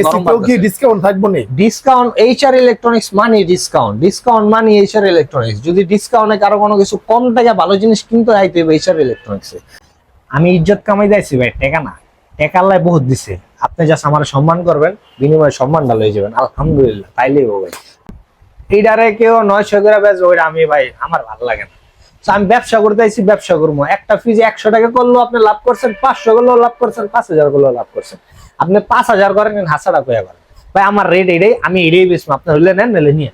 এসিতেও কি ডিসকাউন্ট থাকব নি। ডিসকাউন্ট এইচআর ইলেকট্রনিক্স মানি ডিসকাউন্ট ডিসকাউন্ট মানি এইচআর ইলেকট্রনিক্স যদি ডিসকাউন্টে কারও কোনো কিছু কম টাকা ভালো জিনিস কিনতে আইতে হবে এইচআর ইলেকট্রনিক্সে আমি ইজ্জত কামাই দিয়েছি ভাই টেকা না। টেকা আল্লাহ বহুত দিছে। আপনি জাস্ট আমার সম্মান করবেন বিনিময়ে সম্মানটা লয়ে যাবেন। আলহামদুলিল্লাহ তাইলেই হবে এইটারে কেউ নয়শো করে বেচবে ওইটা আমি ভাই আমার ভালো লাগে না। আমি ব্যবসা করতে আইছি ব্যবসা করব। একটা ফিজ একশো টাকা করলেও আপনি লাভ করছেন পাঁচশো করলেও লাভ করছেন পাঁচ হাজার করলেও লাভ করছেন। আপনি পাঁচ হাজার করেন হাসাটা কয়া করেন। ভাই আমার রেট এটাই আমি এটাই বেশি আপনি হইলে নেন নিলে নিয়ে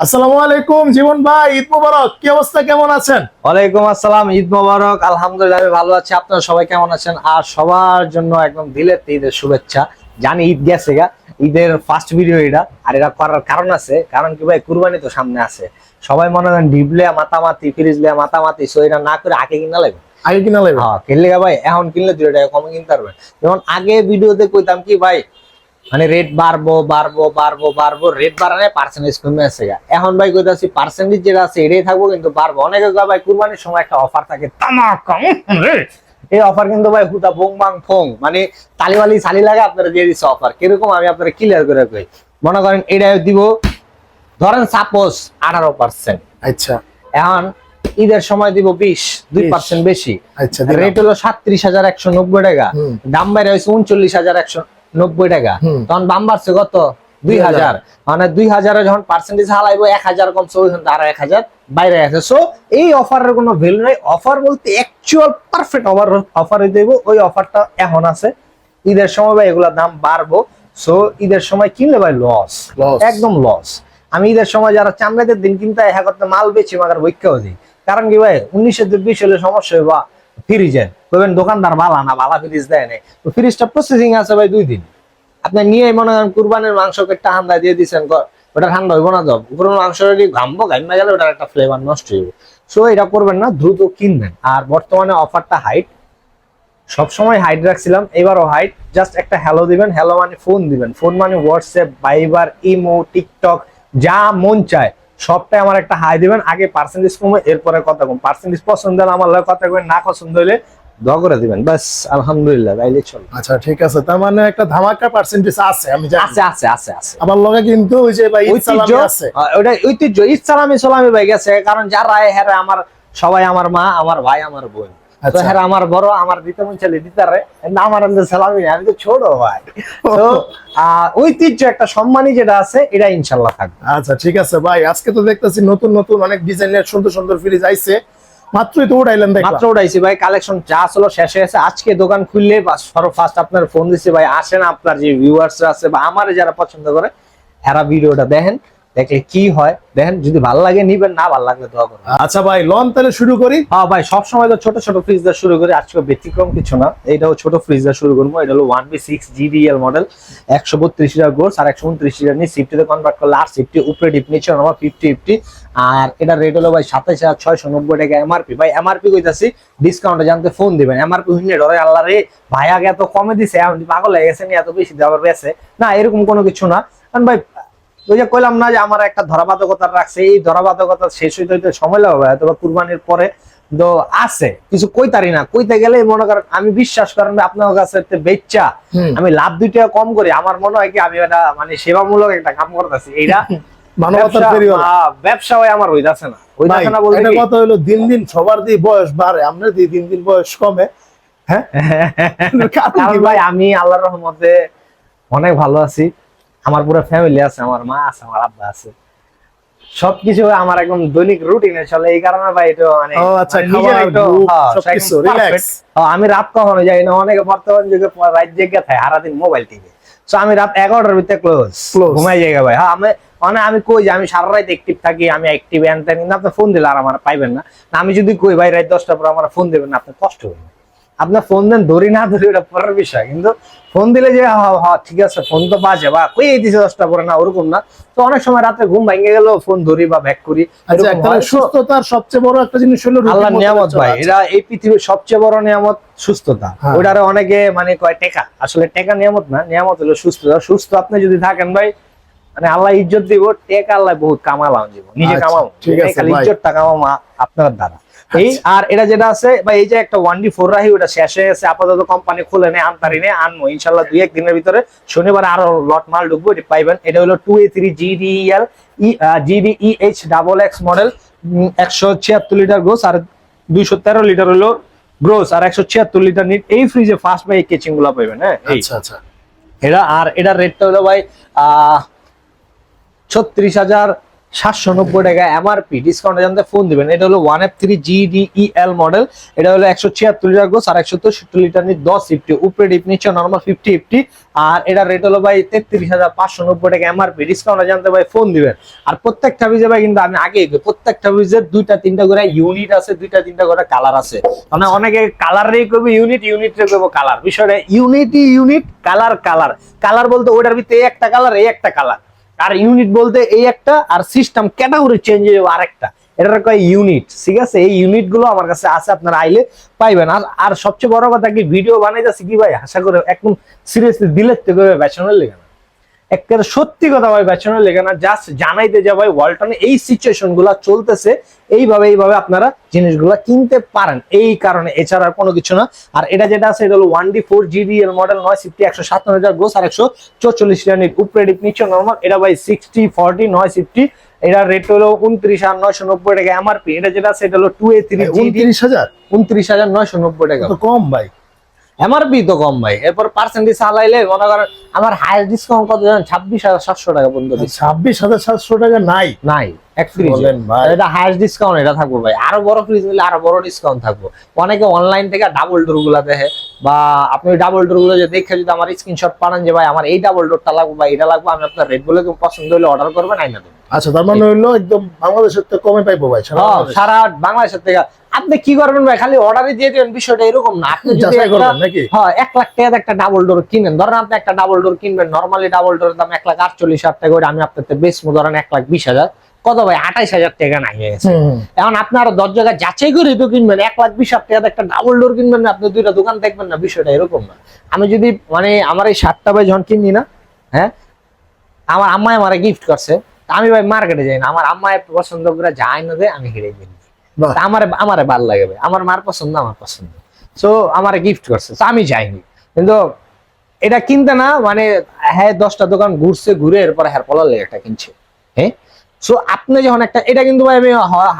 আসসালামু আলাইকুম জীবন ভাই ঈদ মোবারক। কি অবস্থা কেমন আছেন? ওয়ালাইকুম আসসালাম ঈদ মোবারক। আলহামদুলিল্লাহ আমি ভালো আছি। আপনারা সবাই কেমন আছেন? আর সবার জন্য একদম দিলের তে ঈদের শুভেচ্ছা। জানি ঈদ গেছে গা ঈদের ফার্স্ট ভিডিও এটা। আর এটা করার কারণ আছে কারণ কি ভাই কুরবানি তো সামনে আছে। সবাই মনে করেন ডিবলে মাতামাতি ফ্রিজ লিয়া মাতামাতি সো এটা না করে আগে কিনা লাগবে। আগে কিনা লাগবে? হ্যাঁ কিনলে গা ভাই এখন কিনলে দুই টাকা কমে কিনতে পারবেন যেমন আগে ভিডিওতে কইতাম কি ভাই মানে রেট বাড়বো বাড়বো বাড়বো বাড়বো রেট বাড়ালে পার্সেন্টেজ কমে আসছে গা। এখন ভাই কইতাছি পার্সেন্টেজ যেটা আছে এটাই থাকব কিন্তু বাড়বো। অনেকে ভাই কুরবানির সময় একটা অফার থাকে তামাকা। এই অফার কিন্তু ভাই হুদা বং বাং ফং মানে তালিবালি সালি লাগে আপনারা দিয়ে দিচ্ছে অফার কীরকম আমি আপনারা ক্লিয়ার করে কই। মনে করেন এটা দিব ধরেন সাপোজ আঠারো পার্সেন্ট আচ্ছা। এখন ঈদের সময় দিব বিশ দুই পার্সেন্ট বেশি। আচ্ছা রেট হলো সাতত্রিশ হাজার একশো নব্বই টাকা। দাম বাইরে হয়েছে উনচল্লিশ হাজার একশো নব্বই টাকা। তখন দাম বাড়ছে কত? দুই হাজার। মানে দুই হাজারে যখন পার্সেন্টেজ হালাইবো এক হাজার কমছে ওইখান আরও এক হাজার বাইরে আছে। সো এই অফারের কোনো ভ্যালু নাই। অফার বলতে অ্যাকচুয়াল পারফেক্ট অফার অফার দেব। ওই অফারটা এখন আছে। ঈদের সময় ভাই এগুলোর দাম বাড়বো। সো ঈদের সময় কিনলে ভাই লস একদম লস আমি ঈদের সময় যারা চামড়াদের দিন কিনতে হ্যাঁ করতে মাল বেছি মাগার বৈক্যাও দিই কারণ কি ভাই উনিশশো চব্বিশ হলে সমস্যা বা ফ্রিজের বলবেন দোকানদার বালা না, বালা ফ্রিজ দেয় নাই। তো ফ্রিজটা প্রসেসিং আছে ভাই দুই দিন। আপনি নিয়ে মনে করেন কুরবানের মাংসকে একটা হান্দা দিয়ে দিচ্ছেন ওটা ঠান্ডা হইব না তো। কুরবানের মাংস যদি ঘামবো, ঘামা গেলে ওটার একটা ফ্লেভার নষ্ট হইব। সো এটা করবেন না, দ্রুত কিনবেন। আর বর্তমানে অফারটা হাইট সবসময় হাইট রাখছিলাম, এবারও হাইট জাস্ট একটা হ্যালো দিবেন হ্যালো মানে ফোন দিবেন। ফোন মানে হোয়াটসঅ্যাপ ভাইবার ইমো টিকটক যা মন চায়। সবটাই আমার একটা হাই দিবেন আগে পার্সেন্টেজ কমে এরপরে কথা কম। পার্সেন্টেজ পছন্দ হলে আমার কথা কবেন না পছন্দ হলে দোয়া করে দিবেন। বাস আলহামদুলিল্লাহ তাইলে চলো। আচ্ছা ঠিক আছে। তার মানে একটা ধামাকা পার্সেন্টেজ আছে আমি জানি। আছে আছে আছে আছে। আমার লগে কিন্তু ওই যে ভাই ইসলামে আছে। ওটা ঐতিহ্য ইসলামে সালামি ভাই গেছে কারণ যারা হ্যাঁ আমার সবাই আমার মা আমার ভাই আমার বোন। তো আচ্ছা। হ্যাঁ আমার বড় আমার দিতে মন ছেলে দিতারে না আমার সালামি আমি তো ছোট ভাই। তো ঐতিহ্য একটা সম্মানী যেটা আছে এটা ইনশাল্লাহ থাকবে। আচ্ছা ঠিক আছে ভাই আজকে তো দেখতেছি নতুন নতুন অনেক ডিজাইনের সুন্দর সুন্দর ফ্রিজ আইছে। মাত্রই তো উঠাইলেন মাত্র উঠাইছি ভাই কালেকশন যা ছিল শেষ হয়েছে আজকে দোকান খুললে ফার্স্ট আপনার ফোন দিছি ভাই আসেন আপনার যে ভিউয়ার্স আছে বা আমার যারা পছন্দ করে এরা ভিডিওটা দেখেন। দেখলে কি হয় দেখেন যদি ভালো লাগে নিবেন না ভালো লাগলে দোয়া করবেন। আচ্ছা ভাই লন তাহলে শুরু করি? হ্যাঁ ভাই সবসময় তো ছোট ছোট ফ্রিজ দিয়ে শুরু করি আজকে ব্যতিক্রম কিছু না। এইটাও ছোট ফ্রিজ দিয়ে শুরু করব এটা হলো one B six GDL model একশো বত্রিশ লিটার গোর্স আর একশো উনত্রিশ লিটার নিয়ে সিফটিতে কনভার্ট করলে আর সিফটি উপরে ডিপ নিচে আমার ফিফটি ফিফটি আর এটা রেট হলো ভাই সাতাইশ হাজার ছয়শো নব্বই টাকা এমআরপি ভাই এমআরপি কইতাছি ডিসকাউন্টে জানতে ফোন দিবেন। এমআরপি হইলে ডরে আল্লাহ রে ভাই আগে এত কমে দিছে পাগল হয়ে গেছে নি এত বেশি দেওয়ার বেছে। না এরকম কোনো কিছু না। কারণ ভাই ওই যে কইলাম না যে আমার একটা ধরাবাধকতা রাখছে এই ধরাবাধকতা শেষ হইতে হইতে সময় লাগবে হয়তো বা কুরবানির পরে তো আছে কিছু কইতারি না। কইতে গেলে মনে করেন আমি বিশ্বাস করেন আপনার কাছে বেচ্চা আমি লাভ দুই টাকা কম করি আমার মনে হয় কি আমি এটা মানে সেবামূলক একটা কাম করতেছি। এইটা ব্যবসা- হ্যাঁ, আমার হইতাছে না। হইতাছে না বলতে কথা হলো দিন দিন সবার দিয়ে বয়স বাড়ে দিয়ে দিন দিন বয়স কমে হ্যাঁ? ভাই আমি আল্লাহর রহমতে অনেক ভালো আছি। আমার পুরো ফ্যামিলি আছে আমার মা আছে আমার আব্বা আছে। সবকিছু আমার একদম দৈনিক রুটিনে চলে এই কারণে ভাই এটা মানে ও আচ্ছা, মানে নিজের একটু, হ্যাঁ, সবকিছু। হ্যাঁ, আমি রাত কখনো যাই না অনেকে বর্তমান যুগে রাত জেগে থাকে সারাদিন মোবাইল টিভি তো আমি রাত এগারোটার ভিতরে ক্লোজ। ঘুমাই জায়গা ভাই। হ্যাঁ আমি মানে আমি কই যে আমি সারা রাত অ্যাক্টিভ থাকি আমি অ্যাক্টিভ এনতেন কিন্তু আপনি ফোন দিলে আর আমার পাইবেন না। আমি যদি কই ভাই রাত দশটার পর আমার ফোন দেবেন না আপনার কষ্ট হবে আপনার ফোন দেন ধরি না ধরি ওটা পরের বিষয়। কিন্তু ফোন দিলে যে ঠিক আছে ফোন তো বাজে বা কই এই দিছে দশটা পরে না ওরকম না। তো অনেক সময় রাতে ঘুম ভেঙে গেল ফোন ধরি বা ব্যাক করি আচ্ছা সুস্থতার সবচেয়ে বড় একটা জিনিস হলো আল্লাহর নিয়ামত ভাই। এরা এই পৃথিবীর সবচেয়ে বড় নিয়ামত সুস্থতা। হ্যাঁ। ওটারে অনেকে মানে কয় টেকা। আসলে টেকা নিয়ামত না নিয়ামত হলো সুস্থতা। সুস্থ আপনি যদি থাকেন ভাই মানে আল্লাহ ইজ্জত দিব টেকা আল্লাহ বহুত কামালাম জীবন। নিজে আচ্ছা, কামাও ঠিক আছে। ইজ্জতটা কামাও মা- আপনার দ্বারা। এই আর এটা যেটা আছে বা এই যে একটা ওয়ান ডি ফোর রাহি ওটা শেষ হয়ে গেছে। আপাতত কোম্পানি খুলে নেই আনতারি নেই আনব ইনশাল্লাহ দুই একদিনের ভিতরে শনিবার আরও লট মাল ঢুকবো এটি পাইবেন। এটা হলো two A three GDL GDE H double X model একশো ছিয়াত্তর লিটার গোস আর দুইশো তেরো লিটার হলো গ্রোস আর একশো ছিয়াত্তর লিটার নিট এই ফ্রিজে ফার্স্ট ভাই কেচিংগুলা পাইবেন হ্যাঁ? আচ্ছা আচ্ছা। এটা আর এটার রেটটা হলো ভাই আহ ছত্রিশ হাজার সাতশো নব্বই টাকা এমআরপি ডিসকাউন্ট জানতে ফোন দিবেন। এটা হলো one F three GDEL model এটা হলো একশো ছিয়াত্তর লিটার গোস আর একশো তেষট্টি লিটার নিয়ে দশ ফিফটি উপরে ডিপ নিচ্ছে নর্মাল ফিফটি ফিফটি আর এটা রেট হলো ভাই তেত্রিশ হাজার পাঁচশো নব্বই টাকা এমআরপি ডিসকাউন্ট জানতে ভাই ফোন দিবেন। আর প্রত্যেকটা বীজে ভাই কিন্তু আমি আগে প্রত্যেকটা বীজের দুইটা, তিনটা করে ইউনিট আছে, দুইটা, তিনটা করে কালার আছে। মানে অনেকে কালার করবে ইউনিট ইউনিট রে করব কালার বিষয়টা unity unit colour colour colour বলতে ওটার ভিতরে একটা কালার এই একটা কালার আর ইউনিট বলতে এই একটা আর সিস্টেম ক্যাটাগরি চেঞ্জ হয়ে যাবে আরেকটা। এটার কয় ইউনিট ঠিক আছে? এই ইউনিটগুলো আমার কাছে আছে, আপনারা আইলে পাইবেন। আর আর সবচেয়ে বড় কথা কি ভিডিও বানাই বানাইতেছি কি ভাই? আশা করে একদম সিরিয়াসলি দিলের থেকে বেচনের লেগে একেবারে সত্যি কথা ভাই বেচনের লেগে না জাস্ট জানাইতে যা ভাই ওয়ালটনে এই সিচুয়েশনগুলা চলতেছে এইভাবে এইভাবে আপনারা জিনিসগুলা কিনতে পারেন। এই কারণে এছাড়া আর কোনো কিছু না। আর এটা যেটা আছে এটা হলো ওয়ান ডি ফোর জিডি এর মডেল নয় সিফটি একশো সাতান্ন হাজার গোস আর একশো চৌচল্লিশ রানির উপরে ডিপ নিচ্ছে নর্মাল এটা ভাই সিক্সটি ফর্টি নয় সিফটি এটার রেট হলো উনত্রিশ আর নয়শো নব্বই টাকা এমআরপি এটা যেটা আছে এটা হলো টু এ থ্রি উনত্রিশ হাজার? উনত্রিশ হাজার নয়শো নব্বই টাকা। কম ভাই। এমআরপি তো কম ভাই। এরপর পার্সেন্টেজ চালাইলে মনে করেন আমার হায়ার ডিসকাউন্ট কত জানেন? ছাব্বিশ হাজার সাতশো টাকা পর্যন্ত ছাব্বিশ হাজার সাতশো টাকা নাই? নাই। এক ফ্রিজ এটা হাইয়েস্ট ডিসকাউন্ট এটা থাকব ভাই। আরও বড় ফ্রিজ নিলে আরও বড় ডিসকাউন্ট থাকব। অনেকে অনলাইন থেকে ডাবল ডোরগুলা দেখে বা আপনি ডাবল ডোরগুলো যে দেখে যদি আমার স্ক্রিনশট পাঠান যে ভাই আমার এই ডাবল ডোরটা লাগবে বা এটা লাগবে আমি আপনার রেট বলে পছন্দ হলে অর্ডার করবেন আইনা দেবো। আচ্ছা তার মানে হইল একদম বাংলাদেশের কমে পাইবো ভাই সারা হ্যাঁ। সারা বাংলাদেশের থেকে। আপনি কি করবেন ভাই? খালি অর্ডারই দিয়ে দিবেন বিষয়টা এরকম না। আপনি যাচাই করবেন নাকি? হ্যাঁ এক লাখ একটা ডাবল ডোর কিনেন। ধরেন আপনি একটা ডাবল ডোর কিনবেন নর্মালি ডাবল ডোরের দাম এক লাখ আটচল্লিশ হাজার টাকা করে আমি আপনার বেচবো ধরেন এক লাখ বিশ হাজার। কত ভাই? আঠাইশ হাজার টাকা নাই হয়ে। এখন আপনি আরও দশ জায়গায় যাচাই করে তো কিনবেন এক লাখ বিশ হাজার টাকা একটা ডাবল ডোর কিনবেন না আপনি দুইটা দোকান দেখবেন না বিষয়টা এরকম না। আমি যদি মানে আমার এই সাতটা ভাই যখন কিনি না হ্যাঁ আমার আম্মাই আমার গিফট করছে আমি ভাই মার্কেটে যাই না আমার আম্মায় পছন্দ করে যায় না দেয় আমি হেরে কিনি আমার আমার ভালো লাগে ভাই আমার মার পছন্দ আমার পছন্দ। সো আমার গিফট করছে তো আমি যাইনি। কিন্তু এটা কিনতে না মানে হ্যাঁ দশটা দোকান ঘুরছে ঘুরে এরপরে হ্যার পলার লেগে একটা কিনছে। হ্যাঁ? সো আপনি যখন একটা এটা কিন্তু আমি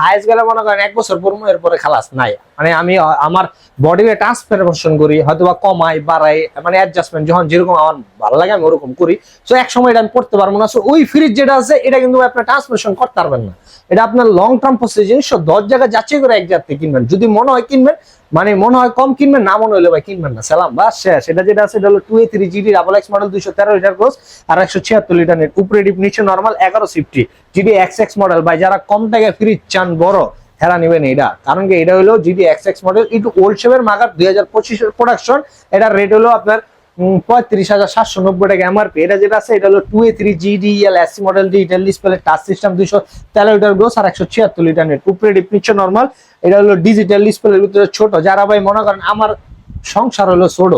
হাইস্ট গেলে মনে করেন, এক বছর পর এরপরে খালাস নাই। মানে আমি আমার বডিতে ট্রান্সফরমেশন করি হয়তো বা কমাই, বাড়াই মানে অ্যাডজাস্টমেন্ট যখন যেরকম আমার ভালো লাগে, আমি ওরকম করি। সো এক সময় এটা আমি করতে পারব না। সো ওই ফ্রিজ যেটা আছে, এটা কিন্তু ভাই আপনার ট্রান্সফরমেশন করতে পারবেন না। এটা আপনার লং টার্ম প্রসেস জিনিস দশ জায়গায় যাচাই করে এক জায়গা কিনবেন। যদি মনে হয় কিনবেন মানে মনে হয় কম কিনবেন, না মনে হলে ভাই কিনবেন না। সালাম, বাস, শেষ। এটা যেটা আছে, এটা হলো two A three GD double X model দুইশো তেরো লিটার কোর্স আর একশো ছিয়াত্তর লিটার নেট উপরে ডিপ নিচে নর্মাল এগারো CFT GD X X model ভাই, যারা কম টাকায় ফ্রিজ চান, বড়, হেরা নেবেন এটা। কারণ কি, এটা হলো জিডি এক্স এক্স মডেল একটু ওল্ড শেপের মাগার, দুই হাজার পঁচিশের প্রোডাকশন এটার রেট হলো আপনার পঁয়ত্রিশ হাজার সাতশো নব্বই টাকা এমআরপি এটা যেটা আছে এটা হলো two A three GDL AC model digital display touch system দুইশো তেরো লিটার গ্রোস আর একশো ছিয়াত্তর লিটার নেট উপরে ডিপ নিচ্ছে নর্মাল এটা হলো ডিজিটাল ডিসপ্লের ভিতরে ছোট। যারা ভাই মনে করেন আমার সংসার হলো ছোট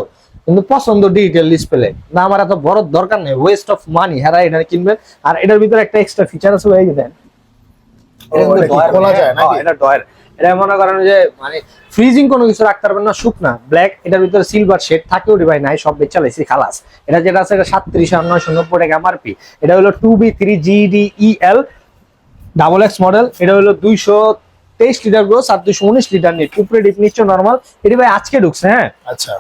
কিন্তু পছন্দ ডিজিটাল ডিসপ্লে না আমার এত বড় দরকার নেই ওয়েস্ট অফ মানি হেরা এটা কিনবে। আর এটার ভিতরে একটা এক্সট্রা ফিচার আছে দেন। ও, এটা ডয়ার এটা মনে করেন যে মানে ফ্রিজিং কোনো কিছু রাখতে পারবেন না, শুকনা ব্ল্যাক এটার ভিতরে সিলভার শেড থাকেও ভাই, নাই, সব বেচা লাইছি খালাস। এটা যেটা আছে, এটা সাতত্রিশ আর নয়শো নব্বই টাকা এমআরপি এটা হলো two B three GDEL double X model এটা হলো দুইশো তেইশ লিটার গ্রোস আর দুইশো উনিশ লিটার নিট উপরে ডিপ নিচ্ছে নর্মাল এটি ভাই আজকে ঢুকছে হ্যাঁ? আচ্ছা।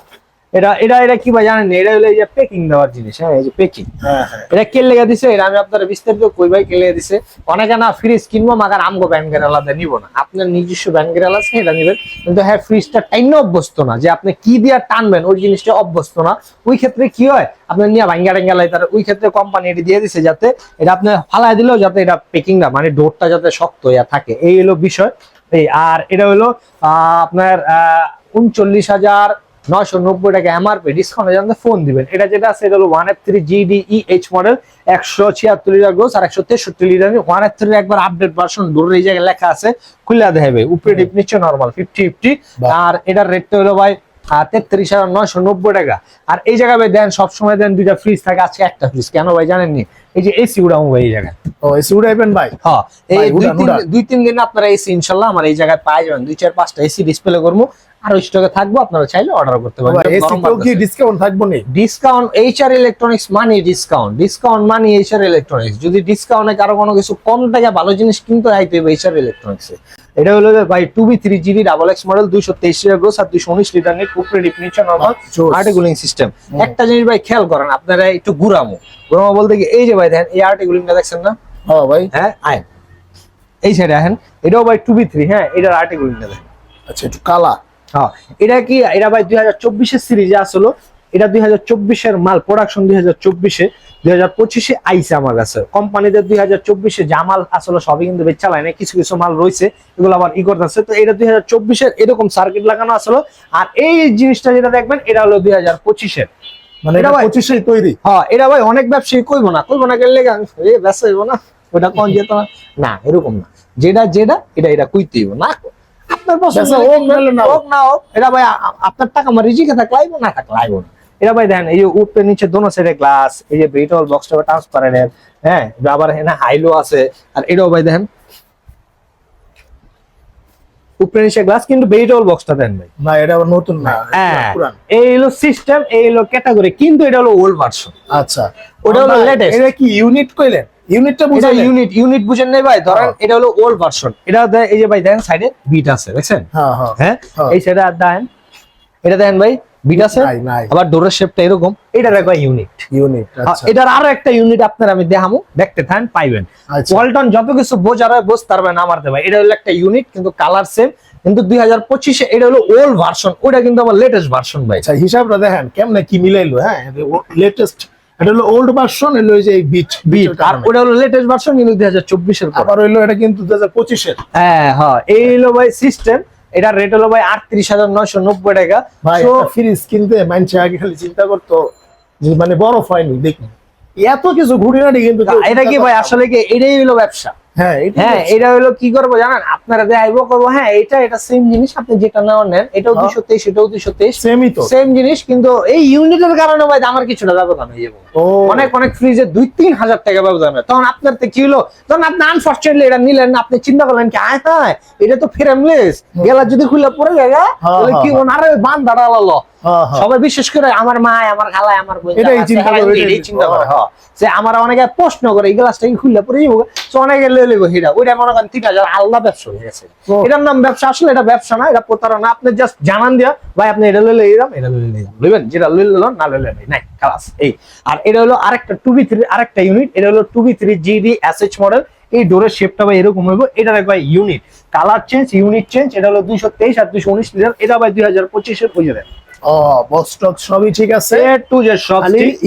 এটা এটা এটা কি ভাই জানেন? এটা হলো এই যে পেকিং দেওয়ার জিনিস হ্যাঁ এই যে পেকিং হ্যাঁ হ্যাঁ। এটা কে লেগে দিছে? এটা আমি আপনার বিস্তারিত কই ভাই কে লেগে দিছে? অনেকে না ফ্রিজ কিনবো মাগার আমগো ব্যাংকের আলাদা নিব না। আপনার নিজস্ব ব্যাংকের আলাদা আছে এটা নিবেন। কিন্তু হ্যাঁ ফ্রিজটা টাইন অভ্যস্ত না। যে আপনি কি দিয়ে টানবেন ওই জিনিসটা অভ্যস্ত না। ওই ক্ষেত্রে কি হয় আপনার নিয়ে ভাঙ্গা টাঙ্গা লাই তার ওই ক্ষেত্রে কোম্পানি এটি দিয়ে দিছে যাতে এটা আপনি ফালাই দিলেও যাতে এটা পেকিং পেকিংটা মানে ডোরটা যাতে শক্ত হইয়া থাকে। এই হলো বিষয়। এই আর এটা হলো আহ, আপনার উনচল্লিশ হাজার নয়শো নব্বই টাকা এমআরপি ডিসকাউন্ট জানতে ফোন দিবেন। এটা যেটা আছে এটা হলো one F three GDE H model একশো ছিয়াত্তর লিটার গোস আর একশো তেষট্টি লিটার ওয়ান এফ থ্রি একবার আপডেট ভার্সন ডোর এই জায়গায় লেখা আছে খুলে দেবে উপরে ডিপ নিচ্ছে নর্মাল ফিফটি ফিফটি আর এটার রেটটা হলো ভাই তেত্রিশ হাজার নয়শো নব্বই টাকা। আর এই জায়গায় ভাই দেন সবসময় দেন দুইটা ফ্রিজ থাকে আজকে একটা ফ্রিজ কেন ভাই জানেননি? এই যে এসি উড়াবো ভাই এই জায়গায়। ও এসি উড়াইবেন ভাই? হ্যাঁ এই দুই তিন দুই তিন দিন আপনারা এসি ইনশাল্লাহ আমার এই জায়গায় পাই যাবেন। দুই চার পাঁচটা এসি ডিসপ্লে করব। আর স্টকে থাকব আপনারা চাইলে অর্ডার করতে পারেন। কি ডিসকাউন্ট থাকব নি? ডিসকাউন্ট এইচআর ইলেকট্রনিক্স মানি ডিসকাউন্ট ডিসকাউন্ট মানি এইচআর ইলেকট্রনিক্স যদি ডিসকাউন্টে কারও কোনো কিছু কম টাকা ভালো জিনিস কিনতে আইতে হবে এইচআর ইলেকট্রনিক্স এটা হলো ভাই two B three GB double X model দুইশো তেইশ গ্রোস আর দুইশো উনিশ লিটার নেট উপরে নিচে নর্মাল আর্টিকুলিং সিস্টেম একটা জিনিস ভাই খেয়াল করেন আপনারা একটু ঘুরামো। ঘুরামো বলতে কি এই যে ভাই দেখেন এই আর্টিকুলিংটা দেখছেন না? হ্যাঁ ভাই। হ্যাঁ আয় এই সাইডে আহেন এটাও ভাই টু বি থ্রি হ্যাঁ এটার আর্টিকুলিংটা দেখেন। আচ্ছা একটু কালা হ্যাঁ এটা কি এটা ভাই দুই হাজার চব্বিশের সিরিজে আসলো। এটা দুই হাজার চব্বিশের মাল প্রোডাকশন দুই হাজার চব্বিশে দুই হাজার পঁচিশে আইসে আমার কাছে। কোম্পানিদের দুই হাজার চব্বিশে যা মাল আসলে সবই কিন্তু চালায় না কিছু কিছু মাল রয়েছে এগুলো আবার ই করতেছে। তো এটা দুই হাজার চব্বিশের এরকম সার্কিট লাগানো আসলো। আর এই জিনিসটা যেটা দেখবেন এটা হলো দুই হাজার পঁচিশের। মানে এটা পঁচিশেই তৈরি? হ্যাঁ এটা ভাই অনেক ব্যবসায়ী কইবো না কইবো না গেলে হইব না ওটা কোন যেত না না এরকম না। যেটা যেটা এটা এটা কইতে না আপনার পছন্দ হোক না হোক। এটা ভাই আপনার টাকা আমার রিজিকে থাকলে না থাকলে আইব না। এটা ভাই দেখেন এই যে উপরে নিচে দোনো সাইডে গ্লাস এই যে বক্সটা হ্যাঁ আবার এখানে হাইলো আছে। আর এটাও ভাই দেখেন উপরে নিচে গ্লাস কিন্তু বক্সটা দেন ভাই। না এটা আবার নতুন না হ্যাঁ এই হলো সিস্টেম এই হলো ক্যাটাগরি কিন্তু এটা হলো ওল্ড ভার্সন আচ্ছা। ওটা হলো latest। এটা কি ইউনিট কইলেন? ইউনিটটা বুঝাইলেন ইউনিট ইউনিট বুঝেন নাই ভাই। ধরেন হ্যাঁ। এটা হলো ওল্ড ভার্সন এটা এই যে ভাই দেখেন সাইডে বিট আছে দেখছেন? হ্যাঁ হ্যাঁ। হ্যাঁ। এই সাইডে আর দেখেন এটা দেখেন ভাই বিট আছে? আবার ডোরের শেপটা এরকম। এটা দেখো ইউনিট ইউনিট আচ্ছা। এটার আরও একটা ইউনিট আপনার আমি দেখামু। দেখতে থাকেন পাইবেন। আচ্ছা। ওয়ালটন যত কিছু বোঝার হয় বুঝতে পারবেন আমার ভাই। এটা হলো একটা ইউনিট কিন্তু কালার সেম কিন্তু দুই হাজার পঁচিশে এটা হলো ওল্ড ভার্সন ওটা কিন্তু আবার লেটেস্ট ভার্সন ভাই। আচ্ছা হিসাবটা দেখেন কেমনে কি মিলাইলো হ্যাঁ? লেটেস্ট এটা হলো ওল্ড ভার্সন এই যে বিট বিট আর ওটা হলো লেটেস্ট ভার্সন কিন্তু দুই হাজার চব্বিশের আবার হলো এটা কিন্তু দু হাজার পঁচিশের। হ্যাঁ হ্যাঁ এই হলো ভাই সিস্টেম এটার রেট হলো ভাই আটত্রিশ হাজার নয়শো নব্বই টাকা। ভাই ফ্রি কিনতে মানছে আগে খালি চিন্তা করতো যে মানে বরফ হয়নি দেখুন। এত কিছু ঘুরে না কিন্তু এটা কি ভাই আসলে কি এটাই হলো ব্যবসা? হ্যাঁ এটা হ্যাঁ হলো কি করব জানেন? আপনারা দেখাইবো করব হ্যাঁ এটা এটা সেম জিনিস আপনি যেটা নেওয়ার নেন এটাও। দুশো তেইশ এটাও দুশো তেইশ। সেমই তো। সেম জিনিস কিন্তু এই ইউনিটের কারণে ভাই আমার কিছুটা ব্যবধান হয়ে যাব। অনেক অনেক ফ্রিজে দুই তিন হাজার টাকা ব্যবধান হয়। তখন আপনার তো কি হলো? তখন আপনি আনফর্চুনেটলি এটা নিলেন আপনি চিন্তা করলেন কি আয় হ্যাঁ এটা তো ফ্রেমলেস গেলা যদি খুলে পড়ে যায় তাহলে কি আরে বান দাঁড়াল। সবাই বিশেষ করে আমার মা আমার খালায় আমার বোন এটাই চিন্তা হ্যাঁ, করে, এটাই চিন্তা করে। হ্যাঁ। যে আমার অনেকে প্রশ্ন করে এই গ্লাসটা কি খুললে পরে তো অনেকে লয়ে লইব হিরা। ওইটা মনে করেন তিন হাজার আল্লাহ ব্যবসা হয়ে গেছে। এটার নাম ব্যবসা আসলে এটা ব্যবসা না এটা প্রতারণা। আপনি জাস্ট জানান দিয়া ভাই আপনি এটা লইলে এই দাম এটা লইলে এই দাম। লইবেন যেটা লইলে লন, না লইলে নেই নাই খালাস। এই। আর এটা হলো আরেকটা টু বি থ্রি আরেকটা ইউনিট এটা হলো two B three GD SH model এই ডোরের শেপটা ভাই এরকম হইব এটা ভাই unit colour change unit change এটা হলো দুইশো তেইশ আর দুইশো উনিশ লিটার। এটা ভাই দুই হাজার পঁচিশের দেন ও বক্স টক সবই ঠিক আছে? টু সব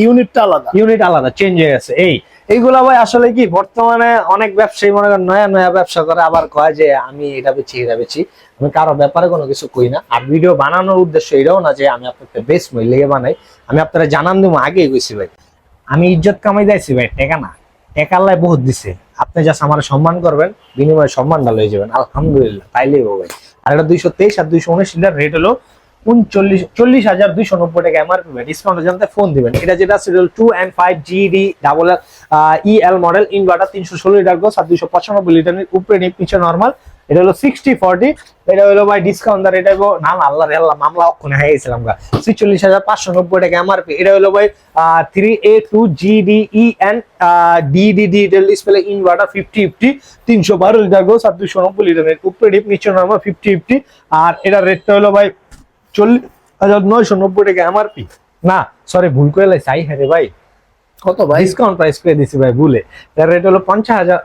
ইউনিটটা আলাদা। ইউনিট আলাদা চেঞ্জ হয়ে গেছে। এই এইগুলা ভাই আসলে কি বর্তমানে অনেক ব্যবসায়ী মনে করেন নয়া নয়া ব্যবসা করে আবার কয় যে আমি এটা বেচি এটা বেচি। আমি কারও ব্যাপারে কোনো কিছু কই না। আর ভিডিও বানানোর উদ্দেশ্য এটাও না যে আমি আপনাকে বেশ মূল্যে বানাই। আমি আপনারা জানান দেবো আগেই কইছি ভাই। আমি ইজ্জত কামাই যাইছি ভাই টেকা না। টেকা আল্লাহ বহুত দিছে। আপনি জাস্ট আমার সম্মান করবেন বিনিময়ে সম্মানটা লয়ে যাবেন। আলহামদুলিল্লাহ তাইলেই হবে ভাই। আর এটা দুইশো তেইশ আর দুইশো উনিশ লিটার রেট হলো উনচল্লিশ, চল্লিশ হাজার দুইশো নব্বই টাকা জানতে ফোন দিবেন। এটা যেটা serial two and five GD double E L model inverter তিনশো ষোলো লিটার গোস আর পঁচানব্বই লিটারের উপরে নিয়ে পিছনে নর্মাল এটা হলো সিক্সটি ফর্টি এটা হলো ভাই ডিসকাউন্ট আর এটা নাম আল্লাহ আল্লাহ, মামলা অক্ষণে হয়ে গেছিলাম গা। ছিচল্লিশ হাজার পাঁচশো নব্বই টাকা এমআরপি এটা হলো ভাই three A two GD E N DD display inverter fifty fifty তিনশো বারো লিটার গোস আর দুশো নব্বই লিটারের উপরে নিচে নর্মাল ফিফটি ফিফটি আর এটার রেটটা হলো ভাই চল্লিশ হাজার নয়শো নব্বই টাকা এমআরপি না সরি ভুল করে লাইছি। হ্যাঁ রে ভাই। কত ভাই? ডিসকাউন্ট প্রাইস করে দিছি ভাই ভুলে। তার রেট হলো পঞ্চাশ হাজার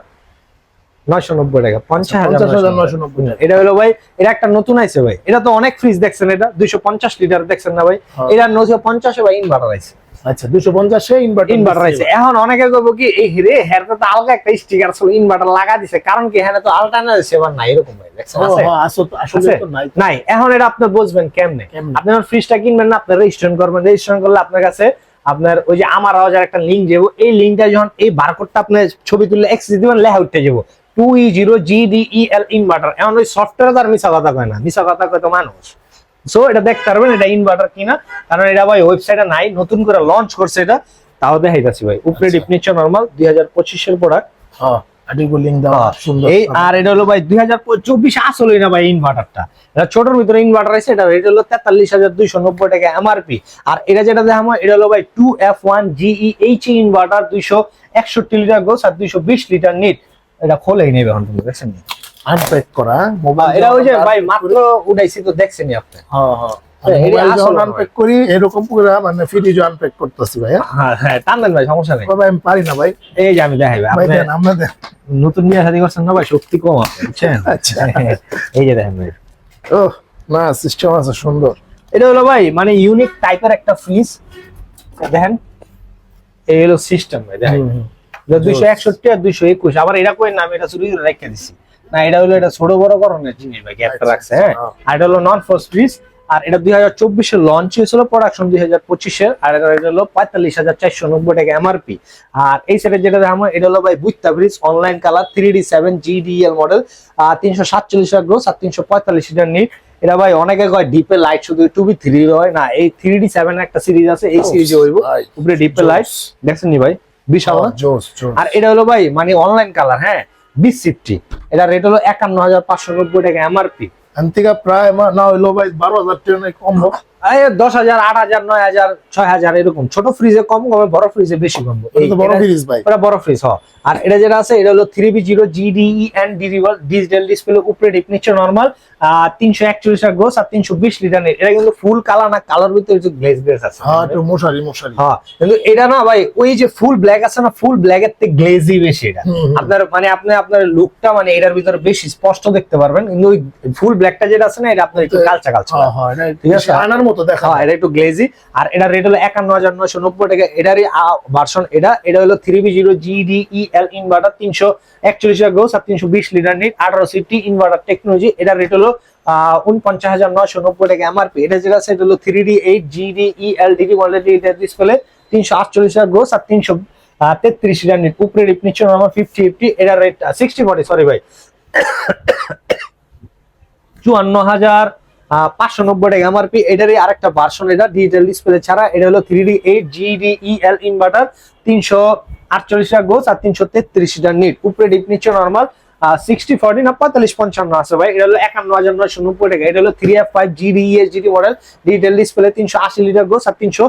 নয়শো নব্বই টাকা পঞ্চাশ হাজার নয়শো নব্বই এটা হলো ভাই এটা একটা নতুন আইছে ভাই। এটা তো অনেক ফ্রিজ দেখছেন এটা দুইশো পঞ্চাশ লিটার দেখছেন না ভাই? হ্যাঁ। এটা নয়শো পঞ্চাশে ভাই ইনভার্টার আইছে। আচ্ছা দুশো পঞ্চাশে ইনভার্টার ইনভার্টার আইছে এখন অনেকে কইব কি এই হের তো আলগা একটা স্টিকার ছিল ইনভার্টার লাগা দিছে। কারণ কি হ্যাঁ তো আল্টারনেটিভ নাই এরকম ভাই আসলে তো নাই। নাই। এখন এটা আপনি বুঝবেন কেমনে? আপনি ফ্রিজটা কিনবেন না আপনার রেজিস্ট্রেশন করবেন। রেজিস্ট্রেশন করলে আপনার কাছে আপনার ওই যে আমার আওয়াজের একটা লিঙ্ক যাব এই লিঙ্কটা যখন এই বারকোডটা আপনি ছবি তুললে এক্সিস দিবেন লেখা উঠতে যাব two E zero G D L inverter এখন ওই সফটওয়্যার তার মিশা কথা কয় না। মিশা কথা কয় তো মানুষ। সো এটা দেখতে পারবেন এটা ইনভার্টার কিনা। কারণ এটা ভাই ওয়েবসাইটে নাই নতুন করে লঞ্চ করছে এটা। তাও দেখাইতাছি ভাই উপরে আচ্ছা। ডিপ নিচ্ছে নর্মাল দুই হাজার পঁচিশের প্রোডাক্ট হ্যাঁ এই আর এটা হলো ভাই দুই হাজার চব্বিশ আসলে না ভাই ইনভার্টারটা এটা ছোটর ভিতরে ইনভার্টার আছে এটা রেট হলো তেতাল্লিশ হাজার দুইশো নব্বই টাকা এমআরপি আর এটা যেটা দেখাবো এটা হলো ভাই two F one GE H inverter দুইশো একষট্টি লিটার গোস আর দুইশো বিশ লিটার নিট এটা খোলেই নেবে এখন তুমি দেখছেন? নি? আনপ্যাক করা মোবাইল এটা ওই যে ভাই মাত্র উঠাইছি তো দেখছেনি আপনি। হ্যাঁ হ্যাঁ। হ্যাঁ, এটা করি এরকম মানে ফ্রিজ আনপ্যাক করতেছি ভাই হ্যাঁ? হ্যাঁ হ্যাঁ ভাই সমস্যা নেই। ভাই আমি পারি না ভাই। এই যে আমি দেখাই ভাই ভাই দেন আমরা দেন। নতুন বিয়ে শাদী করছেন না ভাই শক্তি কম আছে আচ্ছা। এই যে দেখেন ভাই। ও না সিস্টেম আছে সুন্দর। এটা হলো ভাই মানে ইউনিক টাইপের একটা ফ্রিজ দেখেন এই হলো সিস্টেম ভাই দেখেন। দুইশো একষট্টি আর দুইশো একুশ আবার এটা কই নাম এটা শুরু রেখে দিছি। না এটা হলো এটা ছোট বড় করণের জিনিস ভাই গ্যাপটা রাখছে হ্যাঁ? হ্যাঁ। আর এটা হলো নন ফ্রস্ট ফ্রিজ আর এটা দুই হাজার চব্বিশে লঞ্চ হয়েছিল প্রোডাকশন দুই হাজার পঁচিশের আর এটা হলো পঁয়তাল্লিশ হাজার চারশো নব্বই টাকা এমআরপি আর এই সেটের যেটা দাম এটা হলো ভাই বুইতা bridge online colour three D seven GDL model আর তিনশো সাতচল্লিশ গ্রোস আর তিনশো পঁয়তাল্লিশ লিটার নিট এটা ভাই অনেকে কয় ডিপে লাইট শুধু টু বি থ্রি হয়। না এই থ্রি ডি সেভেন একটা সিরিজ আছে এই সিরিজে হইব ভাই, উপরে ডিপে লাইট দেখছেন নি ভাই? বিশাল জোস জোস। আর এটা হলো ভাই মানে অনলাইন কালার হ্যাঁ? বিশ সিফটি এটা রেট হলো একান্ন হাজার পাঁচশো নব্বই টাকা এমআরপি এখান থেকে প্রায় না হইল ভাই বারো হাজার টাকা কম হোক। দশ হাজার আট হাজার নয় হাজার ছয় হাজার এরকম। ছোট ফ্রিজে কম কমে বড় ফ্রিজে বেশি কমবে এটা বড় ফ্রিজ ভাই। ওটা বড় ফ্রিজ হ। আর এটা যেটা আছে এটা হলো three B zero GDE and digital digital display উপরে ডিপ নিচ্ছে নর্মাল তিনশো একচল্লিশ গ্রোস আর তিনশো বিশ লিটার এটা কিন্তু ফুল কালার না কালার ভিতরে একটু গ্লেজ গ্লেজ আছে। হ্যাঁ মশারি মশারি। হ্যাঁ কিন্তু এটা না ভাই ওই যে ফুল ব্ল্যাক আছে না ফুল ব্ল্যাক এর থেকে গ্লেজি বেশি এটা। আপনার মানে আপনি আপনার লুকটা মানে এটার ভিতরে বেশি স্পষ্ট দেখতে পারবেন কিন্তু ওই ফুল ব্ল্যাকটা যেটা আছে না এটা আপনার একটু কালচা কালচা হ্যাঁ হ্যাঁ ঠিক আছে। আনার মতো দেখা হ্যাঁ এটা একটু গ্লেজি আর এটা রেট হলো একান্ন হাজার নয়শো নব্বই টাকা। এটারই ভার্সন এটা এটা হলো three B zero GDE L inverter তিনশো একচল্লিশ গ্রোস আর তিনশো বিশ লিটার নিট আঠারো সিটি ইনভার্টার টেকনোলজি এটা রেট হলো উনপঞ্চাশ হাজার নয়শো নব্বই টাকা এমআরপি এটা যেটা আছে হলো three D eight GDE L model এটা তিনশো আটচল্লিশ গ্রোস আর তিনশো তেত্রিশ লিটার নিট উপরে রিপ নিচ্ছে আমার ফিফটি ফিফটি এটা রেট সিক্সটি ফর্টি সরি ভাই। চুয়ান্ন হাজার পাঁচশো নব্বই টাকা এমআরপি এটারই আরেকটা ভার্সন এটা ডিজিটাল ডিসপ্লে ছাড়া। এটা হলো three D eight GDEL inverter তিনশো আটচল্লিশটা গোস আর তিনশো তেত্রিশ লিটার নিট উপরে ডিপ নিচ্ছে নর্মাল সিক্সটি ফর্টি না, পঁয়তাল্লিশ, পঞ্চান্ন আছে ভাই। এটা হলো একান্ন হাজার নয়শো নব্বই টাকা। এটা হলো three F five GDS GD model digital display তিনশো আশি লিটার গোস আর তিনশো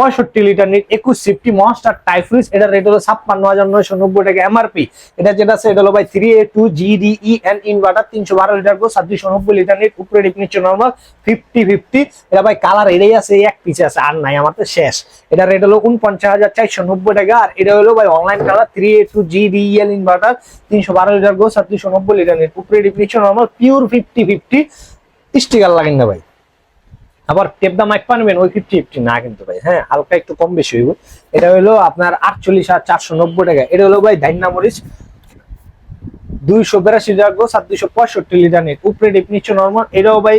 পঁয়ষট্টি লিটার নিট একুশ সিফটি মনস্টার টাইফ্রিজ এটা রেট হলো ছাপ্পান্ন হাজার নয়শো নব্বই টাকা এমআরপি এটা যেটা আছে, এটা হলো ভাই three A two GDE N inverter তিনশো বারো লিটার গো দুইশো নব্বই লিটার নিট উপরে ডিপ নিচ্ছে নর্মাল ফিফটি ফিফটি এটা ভাই কালার এটাই আছে এক পিছে আছে, আর নাই, আমার তো শেষ। এটা রেট হলো উনপঞ্চাশ হাজার চারশো নব্বই টাকা, আর এটা হলো ভাই online colour three A two GDL inverter তিনশো বারো লিটার গো দুইশো নব্বই লিটার নিট উপরে ডিপ নিচ্ছে normal pure fifty fifty sticker লাগেন না ভাই। আবার টেপ দা মাইক পানবেন ওই ফিফটি ফিফটি না কিন্তু ভাই হ্যাঁ হালকা একটু কম বেশি হইব। এটা হলো আপনার আটচল্লিশ আর চারশো নব্বই টাকা। এটা হলো ভাই ধান্না মরিচ দুইশো বেরাশি লিটার আর দুইশো পঁয়ষট্টি লিটার নেট। উপরে ডিপ নিচ্ছে নর্মাল এটাও ভাই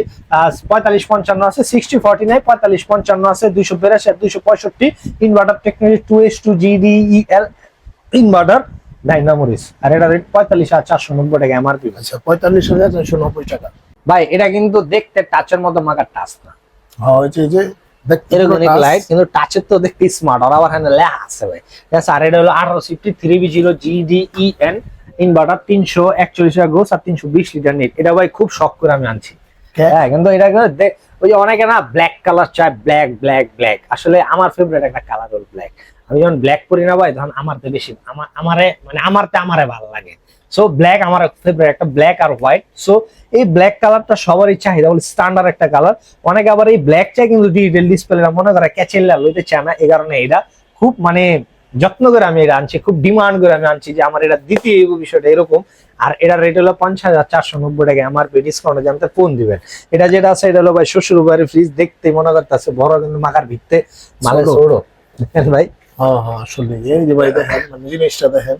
পঁয়তাল্লিশ পঞ্চান্ন আছে সিক্সটি ফর্টি নাই পঁয়তাল্লিশ পঞ্চান্ন আছে দুইশো বেরাশি আর দুইশো পঁয়ষট্টি। Inverter technology two S two GDEL inverter ডাইনামোরিস আর এটা রেট পঁয়তাল্লিশ আর চারশো নব্বই টাকা এমআরপি আচ্ছা পঁয়তাল্লিশ হাজার চারশো নব্বই টাকা। ভাই এটা কিন্তু দেখতে টাচের মতো মাগার টাচ না। যে- যে এরকম লাইট কিন্তু টাচের তো দেখতে স্মার্ট আর আবার হ্যাঁ লেখা আছে ভাই ঠিক আছে আর এটা হলো আঠারো সিফটি three B zero GDEN inverter তিনশো একচল্লিশ আর তিনশো বিশ লিটার নেট এটা ভাই খুব শখ করে আমি আনছি? হ্যাঁ কিন্তু এটা ওই যে অনেকে না ব্ল্যাক কালার চায় ব্ল্যাক ব্ল্যাক ব্ল্যাক আসলে আমার ফেভারিট একটা কালার হল ব্ল্যাক আমি যখন ব্ল্যাক পরি না ভাই, তখন বেশি আমার আমারে মানে আমার তো আমারে ভালো লাগে। সো ব্ল্যাক আমার ফেভারিট একটা ব্ল্যাক আর হোয়াইট সো এই ব্ল্যাক কালারটা সবারই চাহিদা, বলে স্ট্যান্ডার্ড একটা কালার অনেকে আবার এই ব্ল্যাক চাই কিন্তু ডিজিটাল মনে করে ক্যাচেল্লা লইতে চায় না এই কারণে এটা খুব মানে যত্ন করে আমি এটা আনছি, খুব ডিমান্ড করে আমি আনছি যে আমার এটা এই বিষয়টা এরকম। আর এটার রেট হলো পঞ্চাশ হাজার চারশো নব্বই টাকা আমার ডিসকাউন্টে জানতে ফোন দিবেন। এটা যেটা আছে এটা হলো ভাই শ্বশুর বাড়ির ফ্রিজ দেখতে মনে করতেছে বড় কিন্তু মাকার ভিত্তে মালে ছোট। দেখেন ভাই। হ্যাঁ হ্যাঁ আসলে এই যে ভাই দেখেন মানে জিনিসটা দেখেন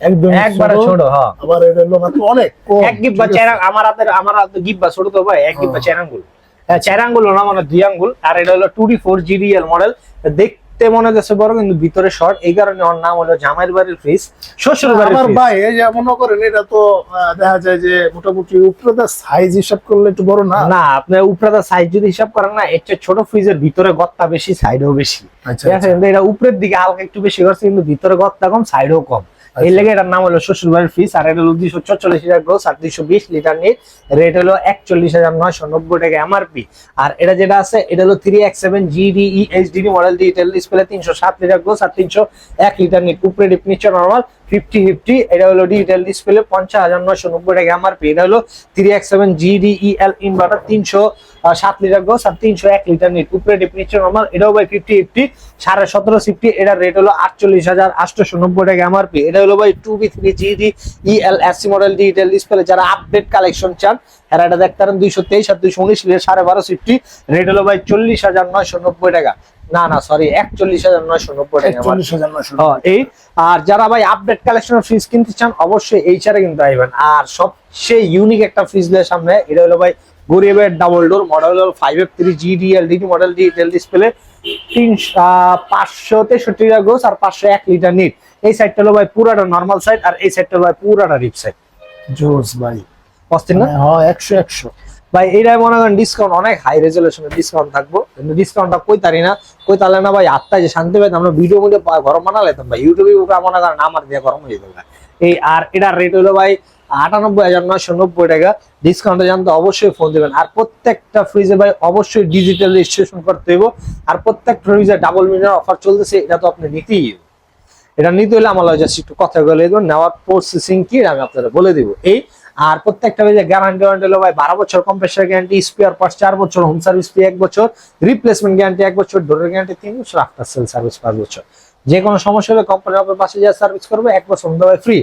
একদম একবারে ছোট হ্যাঁ। আবার এটা হলো মাত্র অনেক এক গিব্বা আছে? আমার হাতের আমার হাতে গিব্বা ছোট তো ভাই এক গিব্বা হ্যাঁ। চার আঙ্গুল হ্যাঁ, চার আঙ্গুল না মানে দুই আঙ্গুল। আর এটা হলো two D four GDL model দেখতে দেখতে মনে হচ্ছে বড় কিন্তু ভিতরে শর্ট। এই কারণে ওর নাম হলো জামাইয়ের বাড়ির ফ্রিজ শ্বশুর বাড়ির আমার ভাই এই যে মনে করেন এটা তো দেখা যায় যে মোটামুটি উপরে সাইজ হিসাব করলে একটু বড় না? না আপনি উপরে সাইজ যদি হিসাব করেন না এর চেয়ে ছোট ফ্রিজের ভিতরে গত্তা বেশি সাইডও বেশি। আচ্ছা আছে? এটা উপরের দিকে হালকা একটু বেশি করছে কিন্তু ভিতরে গত্তা কম সাইডও কম। এই লেগে এটার নাম হলো শ্বশুর বাড়ির ফিস আর এটা হলো দুইশো চল্লিশ লিটার গ্রোস আর দুইশো বিশ লিটার নিট। রেট হলো একচল্লিশ হাজার নয়শো নব্বই টাকা এমআরপি আর এটা যেটা আছে, এটা হলো three X seven GDE HD model দিয়ে ডিসপ্লে তিনশো সাত লিটার গ্রোস আর তিনশো এক লিটার নিট। উপরে ডিপ নিচে নর্মাল ফিফটি ফিফটি এটা হলো ডিজিটাল ডিসপ্লে পঞ্চাশ হাজার নয়শো নব্বই টাকা এমআরপি এটা হলো three X seven GD EL inverter তিনশো সাত লিটার গ্রোস আর তিনশো এক লিটার নিট উপরে নিচে নর্মাল এটাও ভাই ফিফটি ফিফটি সাড়ে সতেরো সিফটি এটার রেট হলো আটচল্লিশ হাজার আটশোশো নব্বই টাকা এমআরপি এটা হলো ভাই two B three GD EL SC model digital display যারা আপডেট কালেকশন চান, এরা এটা দেখতে পারেন দুইশো তেইশ আর দুইশো উনিশ লিটার সাড়ে বারো সিফটি রেট হলো ভাই চল্লিশ হাজার নয়শো নব্বই টাকা না না সরি একচল্লিশ হাজার নয়শো নব্বই টাকা হ্যাঁ, এই আর যারা ভাই আপডেট কালেকশনের ফ্রিজ কিনতে চান অবশ্যই এই ছাড়া কিন্তু আইবেন। আর সবচেয়ে ইউনিক একটা ফ্রিজ সামনে এটা হলো ভাই গরিবের ডাবল ডোর মডেল হলো five F three GDL DD model digital display তিনশো পাঁচশো তেষট্টি গ্রোস আর পাঁচশো এক লিটার নিট এই সাইডটা হলো ভাই পুরাটা নর্মাল সাইড আর এই সাইডটা হলো ভাই পুরাটা রিপ সাইড জোস ভাই। অস্থির না? হ্যাঁ একশো একশো। ভাই, এইটাই মনে করেন ডিসকাউন্ট অনেক হাই রেজলিউশনের ডিসকাউন্ট থাকব। কিন্তু ডিসকাউন্টটা কই তারি না? কই তাহলে না ভাই আত্মায় যে শান্তি পাইতাম, আমরা ভিডিও মধ্যে গরম বানা লেতাম ভাই ইউটিউবে মনে করেন আমার দিয়ে গরম হয়ে যেত এই আর এটার রেট হলো ভাই আটানব্বই হাজার নয়শো নব্বই টাকা। ডিসকাউন্টে জানতে অবশ্যই ফোন দেবেন। আর প্রত্যেকটা ফ্রিজে ভাই অবশ্যই ডিজিটাল রেজিস্ট্রেশন করতে হইব। আর প্রত্যেকটা ফ্রিজে ডাবল মিটার অফার চলতেছে, এটা তো আপনি নিতেই। এটা নিতে হলে আমার জাস্ট একটু কথা বলে দেবেন, নেওয়ার প্রসেসিং কি, আমি আপনাদের বলে দিব। এই আর প্রত্যেকটা যে গ্যারান্টি ওয়ারেন্টি হলো ভাই বারো বছর কম্প্রেসার গ্যারান্টি স্পেয়ার পার্টস চার বছর হোম সার্ভিস ফি এক বছর রিপ্লেসমেন্ট গ্যারান্টি এক বছর ডোরের গ্যারান্টি তিন বছর আফটার সেল সার্ভিস পাঁচ বছর। যে কোনো সমস্যা হলে কোম্পানি আপনার পাশে যা সার্ভিস করবে, এক বছর দেওয়া ফ্রি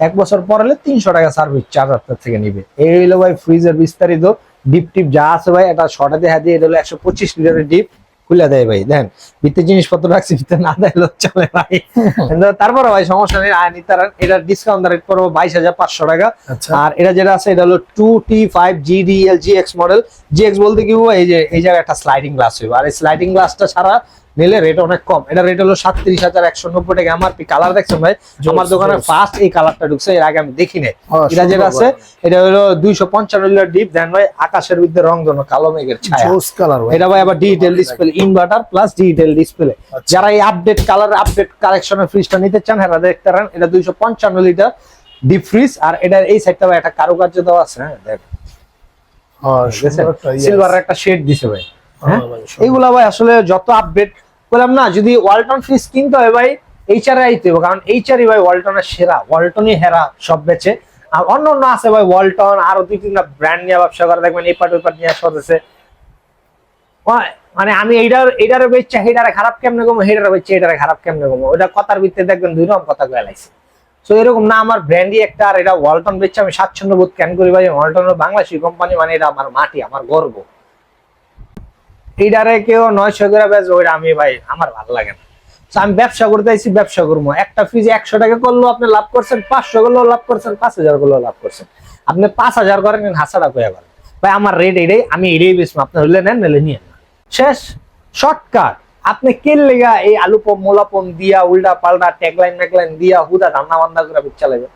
এক বছর পর হলে তিনশো টাকা সার্ভিস চার্জ আপনার থেকে নিবে। এই হলো ভাই ফ্রিজের বিস্তারিত। ডিপ টিপ যা আছে ভাই, এটা শর্টে দেখা দিয়ে, এটা হলো একশো পঁচিশ লিটারের ডিপ খুলে দেয় ভাই দেন। ভিতরে জিনিসপত্র রাখছি ভিতরে না দেয় চলে ভাই। তারপরে ভাই সমস্যা নেই আয়নি তারা এটা ডিসকাউন্ট রেট করব বাইশ হাজার পাঁচশো টাকা। আচ্ছা। আর এটা যেটা আছে এটা হলো two T five GD L G X model G X বলতে কি এই যে এই জায়গায় একটা স্লাইডিং গ্লাস হইব। আর এই স্লাইডিং গ্লাসটা ছাড়া নিলে রেট অনেক কম। এটা রেট হলো সাতত্রিশ হাজার একশো নব্বই টাকা। এমআরপি কালার দেখছেন ভাই? আমার দোকানে ফার্স্ট এই কালারটা ঢুকছে এর আগে আমি দেখি নাই এটা যেটা আছে এটা হলো দুইশো পঞ্চান্ন লিটার ডিপ দেন ভাই আকাশের বিরুদ্ধে রং ধরো কালো মেঘের ছায়া। কালার এটা ভাই আবার digital display inverter plus digital display. যারা এই আপডেট কালার আপডেট কালেকশনের ফ্রিজটা নিতে চান হ্যাঁ দেখতে পারেন এটা দুইশো পঞ্চান্ন লিটার ডিপ ফ্রিজ আর এটার এই সাইডটা ভাই একটা কারুকার্য দেওয়া আছে হ্যাঁ দেখ। একটা সিলভার একটা শেড দিছে ভাই হ্যাঁ? ভাই, এইগুলা ভাই আসলে যত আপডেট বললাম, না, যদি ওয়ালটন ফ্রিজ কিনতে হয় ভাই এইচআর আইতে হবে। কারণ এইচআরই ভাই ওয়ালটনের সেরা, ওয়ালটনই হেরা সব বেচে। আর অন্য অন্য আছে ভাই, ওয়ালটন, আরও দুই, তিনটা ব্র্যান্ড নিয়ে ব্যবসা করে। দেখবেন এই পাট ওই পাট নিয়ে সদস্য মানে আমি এইটার, এইটারে বেচছে হেটারে খারাপ কেমনে কমো? হেটারে বেচছে এটারে খারাপ কেমনে কমো? ওটা কথার ভিত্তিতে দেখবেন দুই রকম কথা গেলাইছে তো এরকম না, আমার ব্র্যান্ডই একটা, আর এটা ওয়ালটন বেচছে, আমি স্বাচ্ছন্দ্য বোধ কেন করি ভাই? ওয়ালটন বাংলাদেশি কোম্পানি মানে এটা আমার মাটি, আমার গর্ব। এইটারে কেউ নয়শো করে বেচবে ওইটা আমি ভাই, আমার ভালো লাগে না। আমি ব্যবসা করতে আইছি, ব্যবসা করব। একটা ফ্রিজ একশো টাকা করলেও আপনি লাভ করছেন, পাঁচশো করলেও লাভ করছেন, পাঁচ হাজার করলেও লাভ করছেন। আপনি পাঁচ হাজার করেন হাসাটা কয়া করেন। ভাই, আমার রেট এটাই আমি এটাই বেচবো, আপনি হইলে নেন নাহলে নিয়ে না। শেষ শর্টকাট আপনি কেন লেগা এই আলু পম, মোলা পম দিয়া, উল্টা পাল্টা ট্যাগলাইন ম্যাগলাইন দিয়া, হুদা রান্না বান্না করে বিচ চালাবে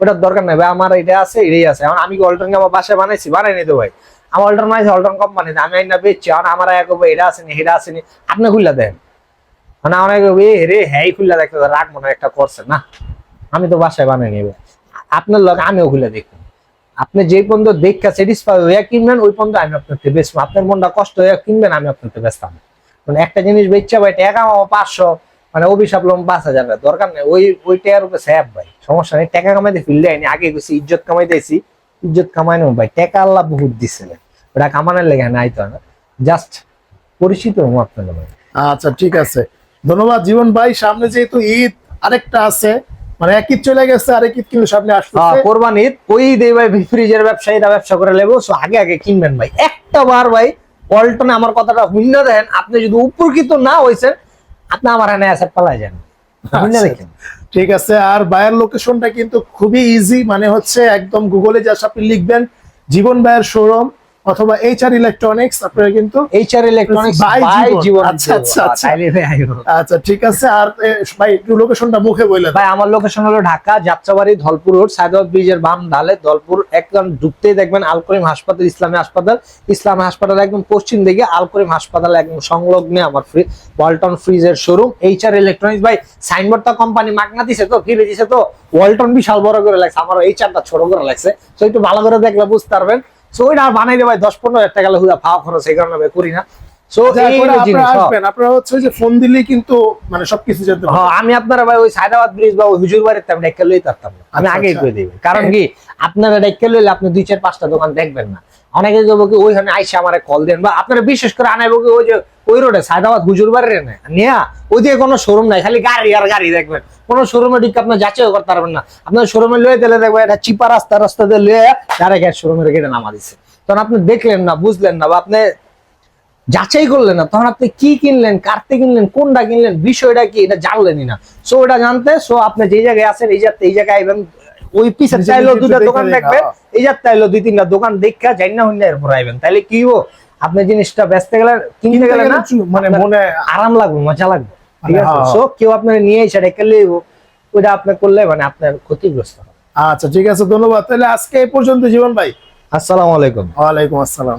ওটার দরকার নাই, ভাই, আমার এটা আছে এটাই আছে। এখন আমি কি অল্টন আমার বাসায় বানাইছি? বানাই নি তো ভাই। আমার অল্টন বানাইছি অল্টন কোম্পানিতে আমি না বেচছি আমার এটা আসেনি এটা আসেনি, আপনি খুললা দেন। মানে আমার খুললা দেখতে রাগ মনে একটা করছে, না? আমি তো বাসায় বানাই নিবে। আপনার লগে আমিও খুলে দেখব আপনি যে পর্যন্ত দেখা স্যাটিসফাই হয়ে কিনবেন, ওই পর্যন্ত আমি আপনার বেচবো। আপনার মনটা কষ্ট হয়ে কিনবেন, আমি আপনার বেচতাম। মানে একটা জিনিস বেচছে ভাই, টাকা পাঁচশো মানে অভিশাপ লম পাঁচ হাজার দরকার নেই, ওই ওই টাকার উপরে স্যাপ ভাই, সমস্যা নেই। টাকা কামাইতে ফিল্ডে আইনি, আগে গেছি ইজ্জত কামাইতেছি ইজ্জত কামাইনো ভাই। টাকা আল্লাহ বহুত দিছিলেন ওটা কামানোর লেগে না আইতো না জাস্ট পরিচিত আপনার ভাই। আচ্ছা ঠিক আছে। ধন্যবাদ জীবন ভাই। সামনে যেহেতু ঈদ আরেকটা আছে মানে এক ঈদ চলে গেছে আরেক ঈদ কিন্তু সামনে হ্যাঁ, আসছে কোরবানির ওই দেই ভাই ফ্রিজের ব্যবসায়ীরা ব্যবসা করে লেবো। সো আগে আগে কিনবেন ভাই। একটা বার ভাই পল্টনে আমার কথাটা শূন্য দেন। আপনি যদি উপকৃত না হয়েছেন আপনি আমার এনে অ্যাসেট পালাই যান। শূন্য আচ্ছা। দেখেন। ঠিক আছে, আর বায়ার লোকেশনটা কিন্তু খুবই ইজি মানে হচ্ছে একদম গুগলে যা আপনি লিখবেন, জীবন বায়ের শোরুম অথবা এইচআর ইলেকট্রনিক্স আপনারা কিন্তু এইচআর ইলেকট্রনিক্স বাই জীবন। আচ্ছা, আচ্ছা, আচ্ছা। আচ্ছা ঠিক আছে। আর ভাই একটু লোকেশনটা মুখে বলে ভাই আমার লোকেশন হলো ঢাকা যাত্রাবাড়ি ধলপুর রোড সাইদাবাদ ব্রিজের বাম ঢালে ধলপুর একদম ঢুকতেই দেখবেন আল করিম হাসপাতাল ইসলামী হাসপাতাল। ইসলামী হাসপাতাল একদম পশ্চিম দিকে আল করিম হাসপাতাল একদম সংলগ্নে আমার ফ্রি ওয়ালটন ফ্রিজের শোরুম এইচআর ইলেকট্রনিক্স ভাই সাইনবোর্ড সাইনবোর্ডটা কোম্পানি মাগনা দিছে তো ফিরে দিছে তো। ওয়ালটন বিশাল বড় করে লাগছে আমার এইচআরটা ছোট করে লাগছে। তো একটু ভালো করে দেখলে বুঝতে পারবেন। সো ওইটা বানাইলে ভাই দশ পনেরো হাজার টাকা হুদা ফাওয়া খরচ এই কারণে আমি করি না। কিন্তু মানে আমি আপনারা ভাই ওই সায়দাবাদ ব্রিজ বা ওই হুজুর বাড়িতে আমি ডেকে লই পারতাম আমি আচ্ছা, আগেই আচ্ছা। করে দিই কারণ কি আপনারা লইলে আপনি দুই চার পাঁচটা দোকান দেখবেন না। অনেকে যাব কি ওইখানে আইসে আমার কল দেন বা আপনারা বিশেষ করে আনাইবো কি ওই যে ওই রোডে সায়দাবাদ হুজুর বাড়ির এনে। নিয়া ওই দিকে কোনো শোরুম নাই খালি গাড়ি আর গাড়ি দেখবেন। কোনো শোরুমে ঢুকে আপনার যাচাইও করতে পারবেন না। আপনার শোরুমে লয়ে দিলে দেখবেন এটা চিপা রাস্তা রাস্তা দিয়ে লয়ে ডাইরেক্ট শোরুমের গেটে নামা দিছে। তখন আপনি দেখলেন না বুঝলেন না বা আপনি যাচাই করলেন না তখন আপনি কি কিনলেন কারতে কিনলেন কোনটা কিনলেন বিষয়টা কি এটা জানলেনই না। সো ওটা জানতে সো আপনি যে জায়গায় আছেন এই যাতে এই জায়গায় আইবেন ওই নিজে চাইলেও দুটা দোকান দেখে, দেখবেন। এই যাতে চাইলেও দুই তিনটা দোকান দেখা যাই না হইনা এরপর আইবেন। তাইলে কি হব আপনি জিনিসটা বেচতে গেলে কিনতে গেলে না মানে মনে আরাম লাগবে মজা লাগবে। ঠিক আছে? হ্যাঁ। সো কেউ আপনার নিয়ে এসে রেখে লইব ওইটা আপনি করলে মানে আপনার ক্ষতিগ্রস্ত আচ্ছা ঠিক আছে ধন্যবাদ। তাহলে আজকে এই পর্যন্ত জীবন ভাই। আসসালামু আলাইকুম। ওয়ালাইকুম আসসালাম।